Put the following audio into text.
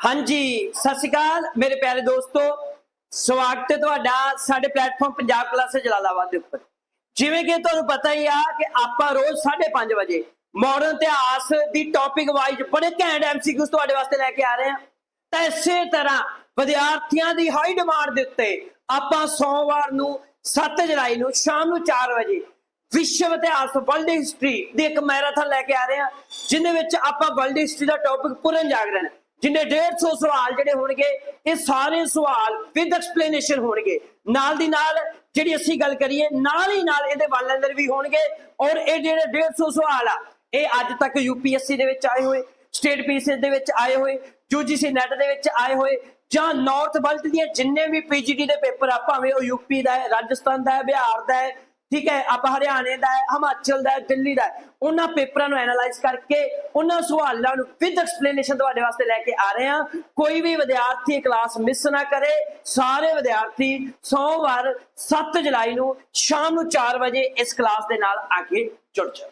ਹਾਂਜੀ, ਸਤਿ ਸ਼੍ਰੀ ਅਕਾਲ ਮੇਰੇ ਪਿਆਰੇ ਦੋਸਤੋ। ਸਵਾਗਤ ਹੈ ਤੁਹਾਡਾ ਸਾਡੇ ਪਲੇਟਫਾਰਮ ਪੰਜਾਬ ਕਲਾਸ ਜਲਾਲਾਬਾਦ ਦੇ ਉੱਪਰ। ਜਿਵੇਂ ਕਿ ਤੁਹਾਨੂੰ ਪਤਾ ਹੀ ਆ ਕਿ ਆਪਾਂ ਰੋਜ਼ 5:30 ਵਜੇ ਮਾਡਰਨ ਇਤਿਹਾਸ ਦੀ ਟੌਪਿਕ ਵਾਈਜ਼ ਬੜੇ ਘੈਂਟ ਐਮਸੀਕਿਊਜ਼ ਤੁਹਾਡੇ ਵਾਸਤੇ ਲੈ ਕੇ ਆ ਰਹੇ ਹਾਂ। ਤਾਂ ਇਸੇ ਤਰ੍ਹਾਂ ਵਿਦਿਆਰਥੀਆਂ ਦੀ ਹਾਈ ਡਿਮਾਂਡ ਦੇ ਉੱਤੇ ਆਪਾਂ ਸੋਮਵਾਰ ਨੂੰ 7 ਜੁਲਾਈ ਨੂੰ ਸ਼ਾਮ ਨੂੰ 4 ਵਜੇ ਵਿਸ਼ਵ ਇਤਿਹਾਸ ਵਰਲਡ ਹਿਸਟਰੀ ਦੀ ਇੱਕ ਮੈਰਾਥਨ ਲੈ ਕੇ ਆ ਰਹੇ ਹਾਂ, ਜਿੰਦੇ ਵਿੱਚ ਆਪਾਂ ਵਰਲਡ ਹਿਸਟਰੀ ਦਾ ਟੌਪਿਕ ਪੂਰਨ ਜਾਗਰਣ ਜਿੰਨੇ 150 ਸਵਾਲ ਜਿਹੜੇ ਹੋਣਗੇ, ਇਹ ਸਾਰੇ ਸਵਾਲ ਵਿਦ ਐਕਸਪਲੇਨੇਸ਼ਨ ਹੋਣਗੇ। ਨਾਲ ਦੀ ਨਾਲ ਜਿਹੜੀ ਅਸੀਂ ਗੱਲ ਕਰੀਏ, ਨਾਲ ਹੀ ਨਾਲ ਇਹਦੇ ਵੱਲ ਅੰਦਰ ਵੀ ਹੋਣਗੇ ਔਰ ਇਹ ਜਿਹੜੇ 150 ਸਵਾਲ ਆ, ਇਹ ਅੱਜ ਤੱਕ ਯੂਪੀਐਸਸੀ ਦੇ ਵਿੱਚ ਆਏ ਹੋਏ ਸਟੇਟ ਪੀਸੀਐਸ ਦੇ ਵਿੱਚ ਆਏ ਹੋਏ ਯੂਜੀਸੀ ਨੈਟ ਦੇ ਵਿੱਚ ਆਏ ਹੋਏ, ਜਾਂ ਨਾਰਥ ਬਲਟ ਦੀਆਂ ਜਿੰਨੇ ਵੀ ਪੀਜੀਟੀ ਦੇ ਪੇਪਰ ਆ, ਭਾਵੇਂ ਉਹ ਯੂਪੀ ਦਾ ਹੈ, ਰਾਜਸਥਾਨ ਦਾ ਹੈ, ਬਿਹਾਰ ਦਾ ਹੈ ਠੀਕ ਹੈ, ਆਪਾਂ ਹਰਿਆਣੇ ਦਾ ਹੈ, ਹਿਮਾਚਲ ਦਾ ਹੈ, ਦਿੱਲੀ ਦਾ ਹੈ। ਉਹਨਾਂ ਪੇਪਰਾਂ ਨੂੰ ਐਨਾਲਾਈਜ਼ ਕਰਕੇ, ਉਹਨਾਂ ਸਵਾਲਾਂ ਨੂੰ ਵਿਦ ਐਕਸਪਲੇਨੇਸ਼ਨ ਤੁਹਾਡੇ ਵਾਸਤੇ ਲੈ ਕੇ ਆ ਰਹੇ ਹਾਂ। ਕੋਈ ਵੀ ਵਿਦਿਆਰਥੀ ਕਲਾਸ ਮਿਸ ਨਾ ਕਰੇ। ਸਾਰੇ ਵਿਦਿਆਰਥੀ ਸੋਮਵਾਰ 7 ਜੁਲਾਈ ਨੂੰ ਸ਼ਾਮ ਨੂੰ 4 ਵਜੇ ਇਸ ਕਲਾਸ ਦੇ ਨਾਲ ਆ ਕੇ ਜੁੜ ਜਾਓ